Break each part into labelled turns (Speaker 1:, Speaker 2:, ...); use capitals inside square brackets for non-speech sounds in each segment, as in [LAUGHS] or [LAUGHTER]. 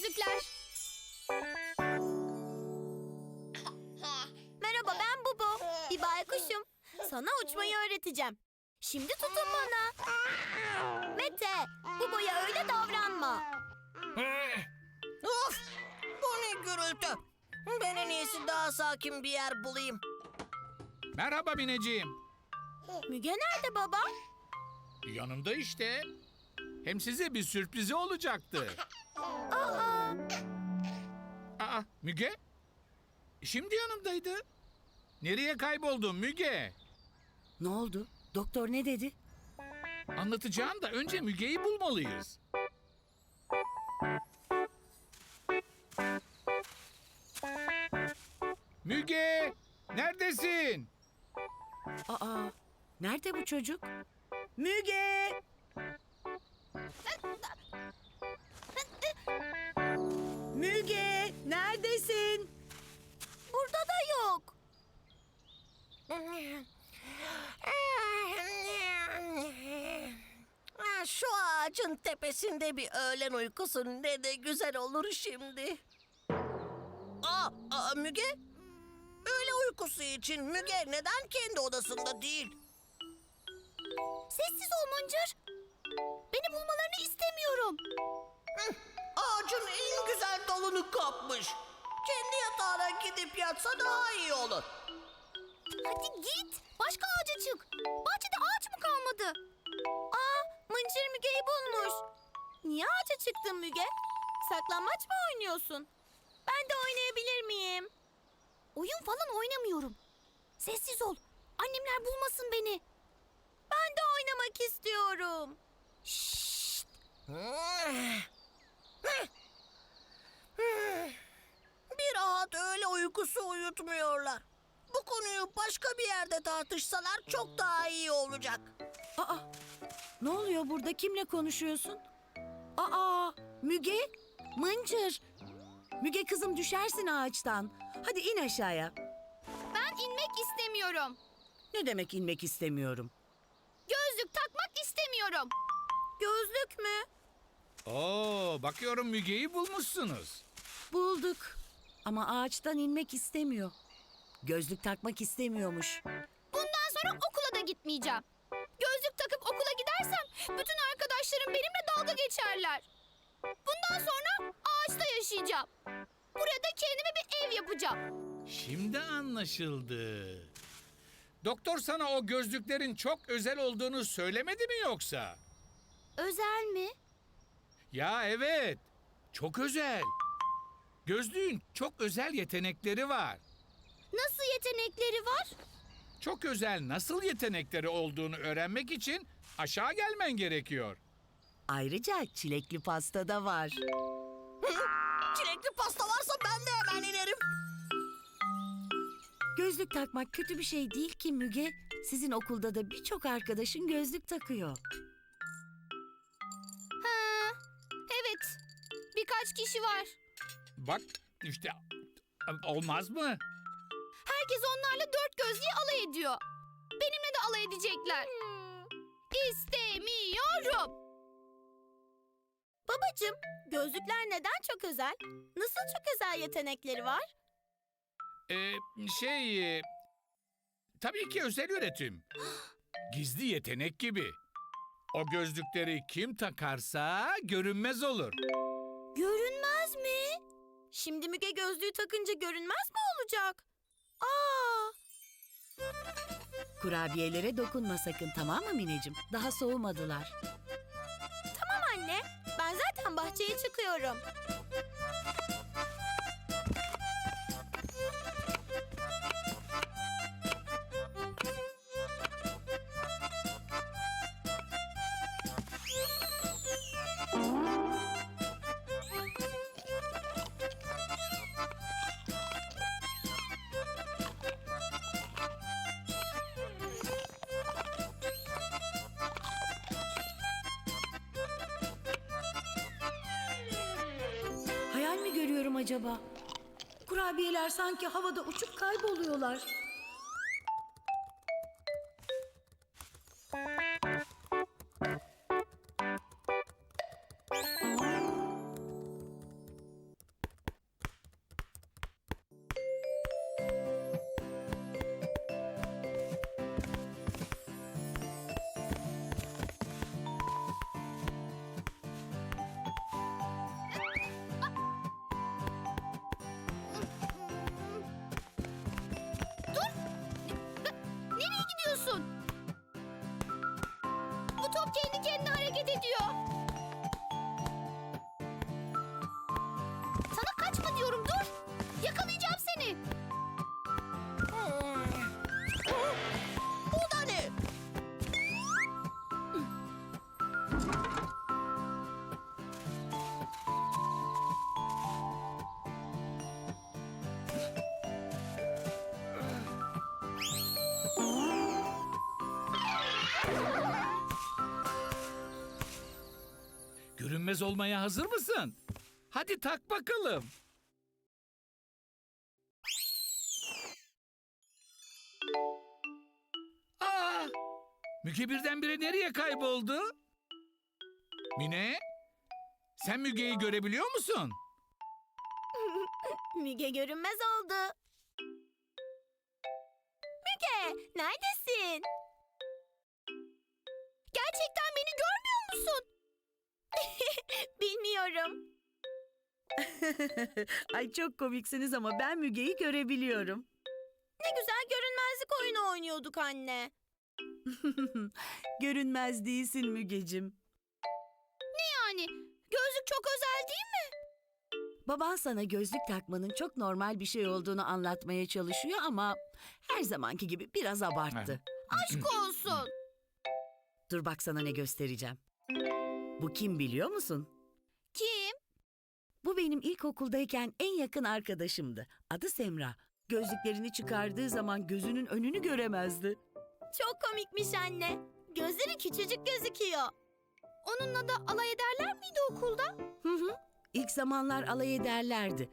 Speaker 1: gözlükler. Merhaba ben Bubo. Bir baykuşum. Sana uçmayı öğreteceğim. Şimdi tutun bana. Mete, Bubo'ya öyle davranma.
Speaker 2: of! Bu ne gürültü? Ben en iyisi daha sakin bir yer bulayım.
Speaker 3: Merhaba bineciğim.
Speaker 1: Müge nerede baba?
Speaker 3: Yanımda işte. Hem size bir sürprizi olacaktı.
Speaker 1: Aa,
Speaker 3: Aa, Müge? Şimdi yanımdaydı. Nereye kayboldun Müge?
Speaker 4: Ne oldu? Doktor ne dedi?
Speaker 3: Anlatacağım da önce Müge'yi bulmalıyız. Müge! Neredesin?
Speaker 4: Aa, nerede bu çocuk? Müge! Müge,
Speaker 2: tepesinde bir öğlen uykusu ne de güzel olur şimdi. Aa, aa, Müge? Öğle uykusu için Müge neden kendi odasında değil?
Speaker 1: Sessiz ol Mıncır. Beni bulmalarını istemiyorum.
Speaker 2: Ağacın en güzel dalını kapmış. Kendi yatağına gidip yatsa daha iyi olur.
Speaker 1: Hadi git. Başka ağaca çık. Bahçede ağaç mı kalmadı? Aa, Mıncır Müge'yi bulmuş. Niye ağaca çıktın Müge? Saklanmaç mı oynuyorsun? Ben de oynayabilir miyim? Oyun falan oynamıyorum. Sessiz ol. Annemler bulmasın beni. Ben de oynamak istiyorum. Şşt.
Speaker 2: Bir rahat öğle uykusu uyutmuyorlar. Bu konuyu başka bir yerde tartışsalar çok daha iyi olacak.
Speaker 4: Aa, ne oluyor burada? Kimle konuşuyorsun? Müge, Mıncır. Müge kızım düşersin ağaçtan. Hadi in aşağıya.
Speaker 1: Ben inmek istemiyorum.
Speaker 4: Ne demek inmek istemiyorum?
Speaker 1: Gözlük takmak istemiyorum. Gözlük mü?
Speaker 3: Oo, bakıyorum Müge'yi bulmuşsunuz.
Speaker 4: Bulduk. Ama ağaçtan inmek istemiyor. Gözlük takmak istemiyormuş.
Speaker 1: Bundan sonra okula da gitmeyeceğim. Gözlük takıp okula gidersem bütün arkadaşlarım benimle dalga geçerler. Bundan sonra ağaçta yaşayacağım. Burada kendime bir ev yapacağım.
Speaker 3: Şimdi anlaşıldı. Doktor sana o gözlüklerin çok özel olduğunu söylemedi mi yoksa?
Speaker 1: Özel mi?
Speaker 3: Ya evet. Çok özel. Gözlüğün çok özel yetenekleri var.
Speaker 1: Nasıl yetenekleri var?
Speaker 3: Çok özel nasıl yetenekleri olduğunu öğrenmek için aşağı gelmen gerekiyor.
Speaker 4: Ayrıca çilekli pasta da var.
Speaker 2: Çilekli pasta varsa ben de hemen inerim.
Speaker 4: Gözlük takmak kötü bir şey değil ki Müge. Sizin okulda da birçok arkadaşın gözlük takıyor.
Speaker 1: Ha, evet. Birkaç kişi var.
Speaker 3: Bak işte olmaz mı?
Speaker 1: Herkes onlarla dört gözlüğü alay ediyor. Benimle de alay edecekler. İstemiyorum. Babacım, gözlükler neden çok özel? Nasıl çok özel yetenekleri var?
Speaker 3: Ee, şey... e, tabii ki özel üretim. [GASPS] Gizli yetenek gibi. O gözlükleri kim takarsa görünmez olur.
Speaker 1: Görünmez mi? Şimdi Müge gözlüğü takınca görünmez mi olacak? Aa,
Speaker 4: Kurabiyelere dokunma sakın tamam mı Mineciğim? Daha soğumadılar.
Speaker 1: Anne. Ben zaten bahçeye çıkıyorum.
Speaker 4: Acaba? Kurabiyeler sanki havada uçup kayboluyorlar.
Speaker 2: gidiyor.
Speaker 3: Görünmez olmaya hazır mısın? Hadi tak bakalım. Aa! Müge birdenbire nereye kayboldu? Mine? Sen Müge'yi görebiliyor musun? [LAUGHS]
Speaker 1: Müge görünmez oldu. Müge neredesin? [LAUGHS] Bilmiyorum. [LAUGHS]
Speaker 4: Ay çok komiksiniz ama ben Müge'yi görebiliyorum.
Speaker 1: Ne güzel görünmezlik oyunu oynuyorduk anne. [LAUGHS]
Speaker 4: Görünmez değilsin Mügecim.
Speaker 1: Yani gözlük çok özel değil mi?
Speaker 4: Baban sana gözlük takmanın çok normal bir şey olduğunu anlatmaya çalışıyor ama her zamanki gibi biraz abarttı.
Speaker 1: Aşk olsun.
Speaker 4: Dur bak sana ne göstereceğim. Bu kim biliyor musun?
Speaker 1: Kim?
Speaker 4: Bu benim ilkokuldayken en yakın arkadaşımdı. Adı Semra. Gözlüklerini çıkardığı zaman gözünün önünü göremezdi.
Speaker 1: Çok komikmiş anne. Gözleri küçücük gözüküyor. Onunla da alay ederler miydi okulda?
Speaker 4: Hı hı. İlk zamanlar alay ederlerdi.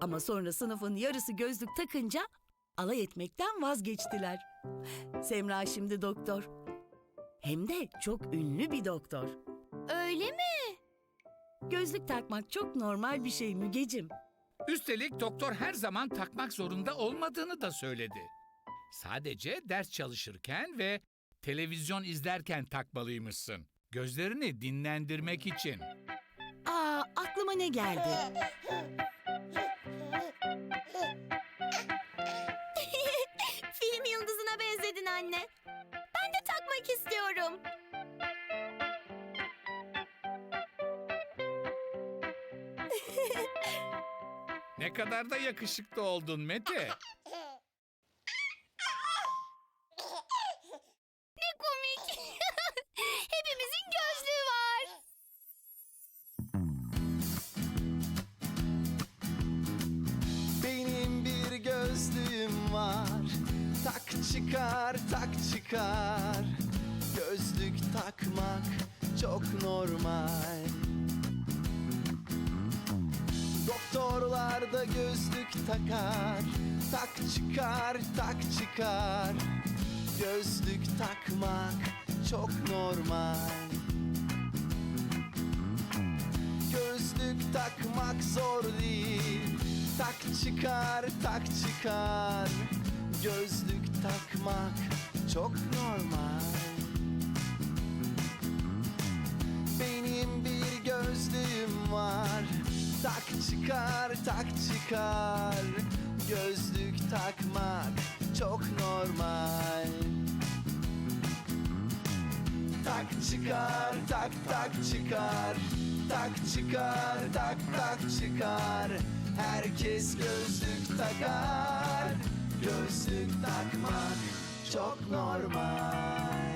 Speaker 4: Ama sonra sınıfın yarısı gözlük takınca alay etmekten vazgeçtiler. Semra şimdi doktor. Hem de çok ünlü bir doktor.
Speaker 1: Öyle mi?
Speaker 4: Gözlük takmak çok normal bir şey Mügecim.
Speaker 3: Üstelik doktor her zaman takmak zorunda olmadığını da söyledi. Sadece ders çalışırken ve televizyon izlerken takmalıymışsın. Gözlerini dinlendirmek için.
Speaker 4: Aa aklıma ne geldi? [LAUGHS]
Speaker 1: Film yıldızına benzedin anne. Ben de takmak istiyorum. [LAUGHS]
Speaker 3: Ne kadar da yakışıklı oldun Mete.
Speaker 1: Ne komik. [LAUGHS] Hepimizin gözlüğü var.
Speaker 5: Benim bir gözlüğüm var Tak çıkar tak çıkar Gözlük takmak çok normal Doktorlar da gözlük takar Tak çıkar tak çıkar. Gözlük takmak çok normal. Gözlük takmak zor değil. Tak çıkar tak çıkar. Gözlük takmak çok normal tak çıkar Gözlük takmak çok normal. Tak çıkar tak tak çıkar Tak çıkar tak tak çıkar. Herkes gözlük takar Gözlük takmak çok normal